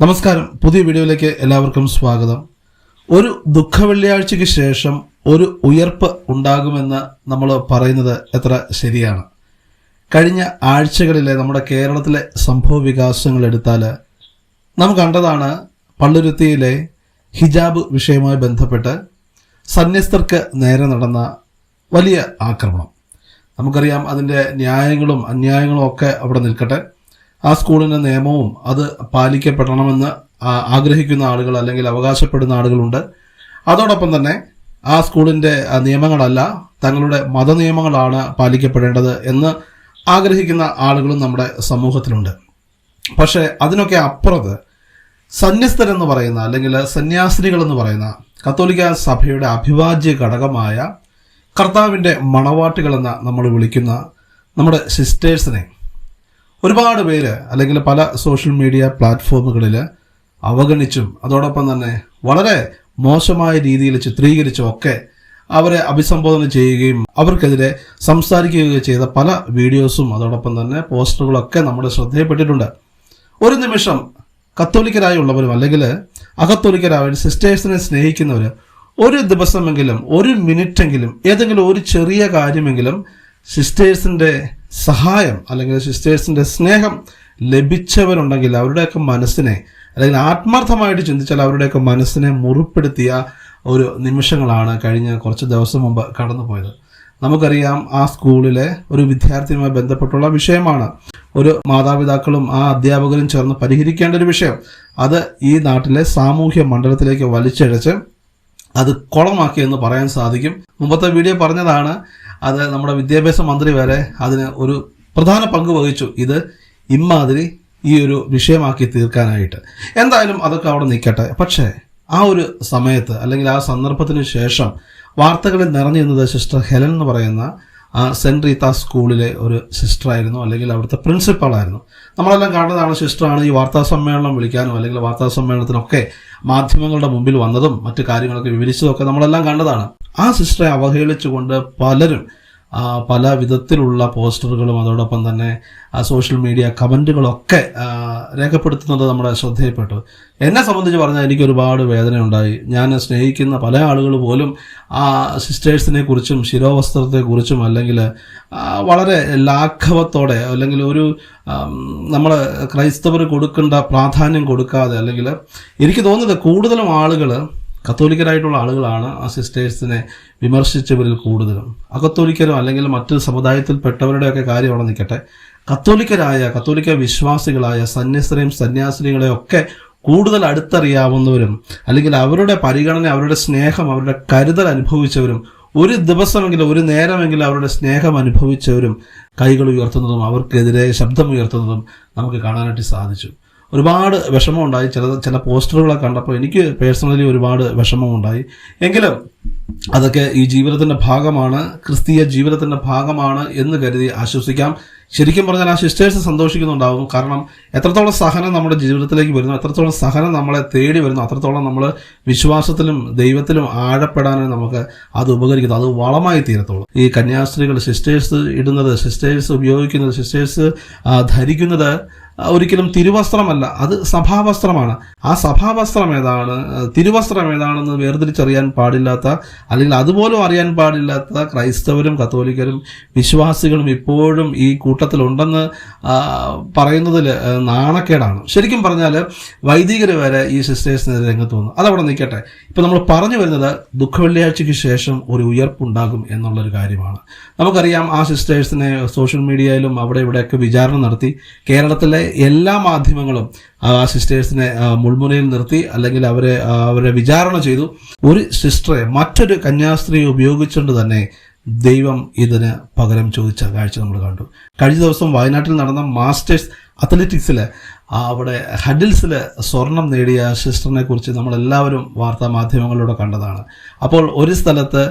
നമസ്കാരം. പുതിയ വീഡിയോയിലേക്ക് എല്ലാവർക്കും സ്വാഗതം. ഒരു ദുഃഖ വെള്ളിയാഴ്ചയ്ക്ക് ശേഷം ഒരു ഉയർപ്പ് ഉണ്ടാകുമെന്ന് നമ്മൾ പറയുന്നത് എത്ര ശരിയാണ്. കഴിഞ്ഞ ആഴ്ചകളിലെ നമ്മുടെ കേരളത്തിലെ സംഭവ വികാസങ്ങൾ എടുത്താൽ നാം കണ്ടതാണ് പള്ളുരുത്തിയിലെ ഹിജാബ് വിഷയവുമായി ബന്ധപ്പെട്ട് സന്യസ്തർക്ക് നേരെ നടന്ന വലിയ ആക്രമണം. നമുക്കറിയാം അതിന്റെ ന്യായങ്ങളും അന്യായങ്ങളും ഒക്കെ അവിടെ നിൽക്കട്ടെ. ആ സ്കൂളിന്റെ നിയമവും അത് പാലിക്കപ്പെടണമെന്ന് ആഗ്രഹിക്കുന്ന ആളുകൾ അല്ലെങ്കിൽ അവകാശപ്പെടുന്ന ആളുകളുണ്ട്. അതോടൊപ്പം തന്നെ ആ സ്കൂളിന്റെ നിയമങ്ങളല്ല തങ്ങളുടെ മത നിയമങ്ങളാണ് പാലിക്കപ്പെടേണ്ടത് എന്ന് ആഗ്രഹിക്കുന്ന ആളുകളും നമ്മുടെ സമൂഹത്തിലുണ്ട്. പക്ഷേ അതിനൊക്കെ അപ്പുറത്ത് സന്യസ്തരെന്ന് പറയുന്ന അല്ലെങ്കിൽ സന്യാസിനികൾ എന്ന് പറയുന്ന കത്തോലിക്ക സഭയുടെ അഭിവാജ്യ ഘടകമായ കർത്താവിന്റെ മണവാട്ടികളെന്ന നമ്മൾ വിളിക്കുന്ന നമ്മുടെ സിസ്റ്റേഴ്സിനെ ഒരുപാട് പേര് അല്ലെങ്കിൽ പല സോഷ്യൽ മീഡിയ പ്ലാറ്റ്ഫോമുകളിൽ അവഗണിച്ചും അതോടൊപ്പം തന്നെ വളരെ മോശമായ രീതിയിൽ ചിത്രീകരിച്ചും ഒക്കെ അവരെ അഭിസംബോധന ചെയ്യുകയും അവർക്കെതിരെ സംസാരിക്കുകയും ചെയ്ത പല വീഡിയോസും അതോടൊപ്പം തന്നെ പോസ്റ്ററുകളൊക്കെ നമ്മുടെ ശ്രദ്ധയിൽപ്പെട്ടിട്ടുണ്ട്. ഒരു നിമിഷം കത്തോലിക്കരായുള്ളവരും അല്ലെങ്കിൽ അകത്തോലിക്കരായ സിസ്റ്റേഴ്സിനെ സ്നേഹിക്കുന്നവർ ഒരു ദിവസമെങ്കിലും ഒരു മിനിറ്റെങ്കിലും ഏതെങ്കിലും ഒരു ചെറിയ കാര്യമെങ്കിലും സിസ്റ്റേഴ്സിന്റെ സഹായം അല്ലെങ്കിൽ സിസ്റ്റേഴ്സിന്റെ സ്നേഹം ലഭിച്ചവരുണ്ടെങ്കിൽ അവരുടെയൊക്കെ മനസ്സിനെ അല്ലെങ്കിൽ ആത്മാർത്ഥമായിട്ട് ചിന്തിച്ചാൽ അവരുടെയൊക്കെ മനസ്സിനെ മുറിപ്പെടുത്തിയ ഒരു നിമിഷങ്ങളാണ് കഴിഞ്ഞ കുറച്ച് ദിവസം മുമ്പ് കടന്നുപോയത്. നമുക്കറിയാം ആ സ്കൂളിലെ ഒരു വിദ്യാർത്ഥിയുമായി ബന്ധപ്പെട്ടുള്ള വിഷയമാണ്. ഒരു മാതാപിതാക്കളും ആ അധ്യാപകരും ചേർന്ന് പരിഹരിക്കേണ്ട ഒരു വിഷയം. അത് ഈ നാട്ടിലെ സാമൂഹ്യ മണ്ഡലത്തിലേക്ക് വലിച്ചഴച്ച് അത് കുളമാക്കി എന്ന് പറയാൻ സാധിക്കും. മുമ്പത്തെ വീഡിയോ പറഞ്ഞതാണ് അത് നമ്മുടെ വിദ്യാഭ്യാസ മന്ത്രി വരെ അതിന് ഒരു പ്രധാന പങ്ക് വഹിച്ചു. ഇത് ഇമ്മാതിരി ഈ ഒരു വിഷയമാക്കി തീർക്കാനായിട്ട്. എന്തായാലും അതൊക്കെ അവിടെ നിൽക്കട്ടെ. പക്ഷേ ആ ഒരു സമയത്ത് അല്ലെങ്കിൽ ആ സന്ദർഭത്തിന് ശേഷം വാർത്തകളിൽ നിറഞ്ഞിരുന്നത് സിസ്റ്റർ ഹെലൻ എന്ന് പറയുന്ന സെന്റ് റീത്ത സ്കൂളിലെ ഒരു സിസ്റ്ററായിരുന്നു അല്ലെങ്കിൽ അവിടുത്തെ പ്രിൻസിപ്പളായിരുന്നു നമ്മളെല്ലാം കാണുന്നതാണ് സിസ്റ്ററാണ് ഈ വാർത്താ സമ്മേളനം വിളിക്കാനും അല്ലെങ്കിൽ വാർത്താ സമ്മേളനത്തിനൊക്കെ മാധ്യമങ്ങളുടെ മുമ്പിൽ വന്നതും മറ്റു കാര്യങ്ങളൊക്കെ വിവരിച്ചതും ഒക്കെ നമ്മളെല്ലാം കണ്ടതാണ്. ആ സിസ്റ്ററെ അവഹേളിച്ചുകൊണ്ട് പലരും പല വിധത്തിലുള്ള പോസ്റ്ററുകളും അതോടൊപ്പം തന്നെ സോഷ്യൽ മീഡിയ കമന്റുകളൊക്കെ രേഖപ്പെടുത്തുന്നത് നമ്മുടെ ശ്രദ്ധയിൽപ്പെട്ടു. എന്നെ സംബന്ധിച്ച് പറഞ്ഞാൽ എനിക്ക് ഒരുപാട് വേദനയുണ്ടായി. ഞാൻ സ്നേഹിക്കുന്ന പല ആളുകൾ പോലും ആ സിസ്റ്റേഴ്സിനെ കുറിച്ചും ശിരോവസ്ത്രത്തെക്കുറിച്ചും അല്ലെങ്കിൽ വളരെ ലാഘവത്തോടെ അല്ലെങ്കിൽ ഒരു നമ്മൾ ക്രൈസ്തവർ കൊടുക്കേണ്ട പ്രാധാന്യം കൊടുക്കാതെ അല്ലെങ്കിൽ എനിക്ക് തോന്നുന്നത് കൂടുതലും ആളുകൾ കത്തോലിക്കരായിട്ടുള്ള ആളുകളാണ് ആ സിസ്റ്റേഴ്സിനെ വിമർശിച്ചവരിൽ കൂടുതലും. അകത്തോലിക്കരോ അല്ലെങ്കിൽ മറ്റു സമുദായത്തിൽപ്പെട്ടവരുടെയൊക്കെ കാര്യം അവിടെ നിൽക്കട്ടെ. കത്തോലിക്കരായ കത്തോലിക്ക വിശ്വാസികളായ സന്യസ്തരെയും സന്യാസിനികളെയും ഒക്കെ കൂടുതൽ അടുത്തറിയാവുന്നവരും അല്ലെങ്കിൽ അവരുടെ പരിഗണന അവരുടെ സ്നേഹം അവരുടെ കരുതൽ അനുഭവിച്ചവരും ഒരു ദിവസമെങ്കിലും ഒരു നേരമെങ്കിലും അവരുടെ സ്നേഹം അനുഭവിച്ചവരും കൈകൾ ഉയർത്തുന്നതും അവർക്കെതിരെ ശബ്ദം ഉയർത്തുന്നതും നമുക്ക് കാണാനായിട്ട് സാധിച്ചു. ഒരുപാട് വിഷമമുണ്ടായി. ചില ചില പോസ്റ്ററുകളൊക്കെ കണ്ടപ്പോൾ എനിക്ക് പേഴ്സണലി ഒരുപാട് വിഷമമുണ്ടായി. എങ്കിലും അതൊക്കെ ഈ ജീവിതത്തിന്റെ ഭാഗമാണ് ക്രിസ്തീയ ജീവിതത്തിന്റെ ഭാഗമാണ് എന്ന് കരുതി ആശ്വസിക്കാം. ശരിക്കും പറഞ്ഞാൽ ആ സിസ്റ്റേഴ്സ് സന്തോഷിക്കുന്നുണ്ടാവും. കാരണം എത്രത്തോളം സഹനം നമ്മുടെ ജീവിതത്തിലേക്ക് വരുന്നു എത്രത്തോളം സഹനം നമ്മളെ തേടി വരുന്നു അത്രത്തോളം നമ്മൾ വിശ്വാസത്തിലും ദൈവത്തിലും ആഴപ്പെടാനും നമുക്ക് അത് ഉപകരിക്കുന്നു. അത് വളമായി തീരത്തോളം. ഈ കന്യാസ്ത്രീകൾ സിസ്റ്റേഴ്സ് ഇടുന്നത് സിസ്റ്റേഴ്സ് ഉപയോഗിക്കുന്നത് സിസ്റ്റേഴ്സ് ധരിക്കുന്നത് ഒരിക്കലും തിരുവസ്ത്രമല്ല അത് സഭാവസ്ത്രമാണ്. ആ സഭാവസ്ത്രം ഏതാണ്? തിരുവസ്ത്രം ഏതാണെന്ന് വേർതിരിച്ചറിയാൻ പാടില്ലാത്ത അല്ലെങ്കിൽ അതുപോലും അറിയാൻ പാടില്ലാത്ത ക്രൈസ്തവരും കത്തോലിക്കരും വിശ്വാസികളും ഇപ്പോഴും ഈ കൂട്ടത്തിലുണ്ടെന്ന് പറയുന്നതിൽ നാണക്കേടാണ്. ശരിക്കും പറഞ്ഞാൽ വൈദികർ വരെ ഈ സിസ്റ്റേഴ്സിനെതിരെ രംഗത്ത് വന്നു. അതവിടെ നിൽക്കട്ടെ. ഇപ്പം നമ്മൾ പറഞ്ഞു വരുന്നത് ദുഃഖവെള്ളിയാഴ്ചയ്ക്ക് ശേഷം ഒരു ഉയർപ്പുണ്ടാകും എന്നുള്ളൊരു കാര്യമാണ്. നമുക്കറിയാം ആ സിസ്റ്റേഴ്സിനെ സോഷ്യൽ മീഡിയയിലും അവിടെ ഇവിടെയൊക്കെ വിചാരണ നടത്തി. കേരളത്തിലെ എല്ലാ മാധ്യമങ്ങളും ആ സിസ്റ്റേഴ്സിനെ മുൾമുനയിൽ നിർത്തി അല്ലെങ്കിൽ അവരെ അവരെ വിചാരണ ചെയ്തു. ഒരു സിസ്റ്ററെ മറ്റൊരു കന്യാസ്ത്രീ ഉപയോഗിച്ചുകൊണ്ട് തന്നെ ദൈവം ഇതിന് പകരം ചോദിച്ച കാഴ്ച നമ്മൾ കണ്ടു. കഴിഞ്ഞ ദിവസം വയനാട്ടിൽ നടന്ന മാസ്റ്റേഴ്സ് അത്ലറ്റിക്സിൽ അവിടെ ഹഡിൽസിൽ സ്വർണം നേടിയ സിസ്റ്ററിനെ കുറിച്ച് നമ്മളെല്ലാവരും വാർത്താ മാധ്യമങ്ങളിലൂടെ കണ്ടതാണ്. അപ്പോൾ ഒരു സ്ഥലത്ത്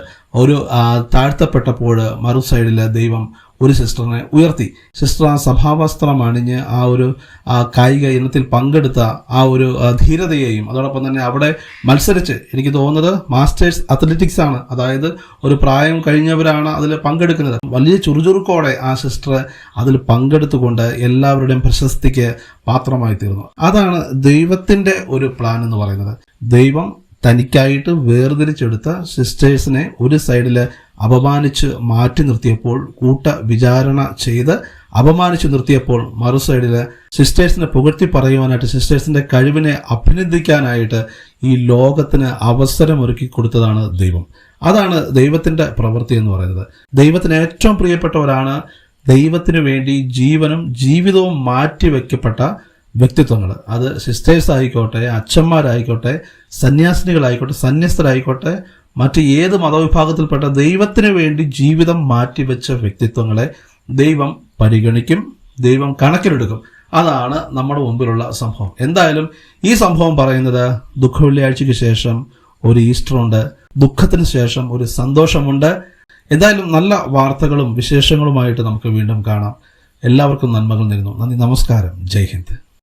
ഒരു താഴ്ത്തപ്പെട്ടപ്പോൾ മറു സൈഡിൽ ദൈവം ഒരു സിസ്റ്ററിനെ ഉയർത്തി. സിസ്റ്റർ ആ സഭാവസ്ത്രം അണിഞ്ഞ് ആ ഒരു കായിക ഇനത്തിൽ പങ്കെടുത്ത ആ ഒരു ധീരതയെയും അതോടൊപ്പം തന്നെ അവിടെ മത്സരിച്ച് എനിക്ക് തോന്നുന്നത് മാസ്റ്റേഴ്സ് അത്ലറ്റിക്സ് ആണ്. അതായത് ഒരു പ്രായം കഴിഞ്ഞവരാണ് അതിൽ പങ്കെടുക്കുന്നത്. വലിയ ചുറുചുറുക്കോടെ ആ സിസ്റ്റർ അതിൽ പങ്കെടുത്തുകൊണ്ട് എല്ലാവരുടെയും പ്രശസ്തിക്ക് പാത്രമായി തീർന്നു അതാണ് ദൈവത്തിന്റെ ഒരു പ്ലാൻ എന്ന് പറയുന്നത്. ദൈവം തനിക്കായിട്ട് വേർതിരിച്ചെടുത്ത സിസ്റ്റേഴ്സിനെ ഒരു സൈഡിൽ അപമാനിച്ച് മാറ്റി നിർത്തിയപ്പോൾ കൂട്ട വിചാരണ ചെയ്ത് അപമാനിച്ചു നിർത്തിയപ്പോൾ മറു സൈഡിൽ സിസ്റ്റേഴ്സിനെ പുകഴ്ത്തി പറയുവാനായിട്ട് സിസ്റ്റേഴ്സിന്റെ കഴിവിനെ അഭിനന്ദിക്കാനായിട്ട് ഈ ലോകത്തിന് അവസരമൊരുക്കി കൊടുത്തതാണ് ദൈവം. അതാണ് ദൈവത്തിന്റെ പ്രവൃത്തി എന്ന് പറയുന്നത്. ദൈവത്തിന് ഏറ്റവും പ്രിയപ്പെട്ടവരാണ് ദൈവത്തിനു വേണ്ടി ജീവനും ജീവിതവും മാറ്റിവെക്കപ്പെട്ട വ്യക്തിത്വങ്ങൾ. അത് സിസ്റ്റേഴ്സ് ആയിക്കോട്ടെ അച്ഛന്മാരായിക്കോട്ടെ സന്യാസിനികളായിക്കോട്ടെ സന്യസ്തരായിക്കോട്ടെ മറ്റ് ഏത് മതവിഭാഗത്തിൽപ്പെട്ട ദൈവത്തിന് വേണ്ടി ജീവിതം മാറ്റിവെച്ച വ്യക്തിത്വങ്ങളെ ദൈവം പരിഗണിക്കും ദൈവം കണക്കിലെടുക്കും. അതാണ് നമ്മുടെ മുമ്പിലുള്ള സംഭവം. എന്തായാലും ഈ സംഭവം പറയുന്നത് ദുഃഖവെള്ളിയാഴ്ചയ്ക്ക് ശേഷം ഒരു ഈസ്റ്റർ ഉണ്ട് ദുഃഖത്തിന് ശേഷം ഒരു സന്തോഷമുണ്ട്. എന്തായാലും നല്ല വാർത്തകളും വിശേഷങ്ങളുമായിട്ട് നമുക്ക് വീണ്ടും കാണാം. എല്ലാവർക്കും നന്മകൾ നേരുന്നു. നന്ദി നമസ്കാരം. ജയ് ഹിന്ദ്.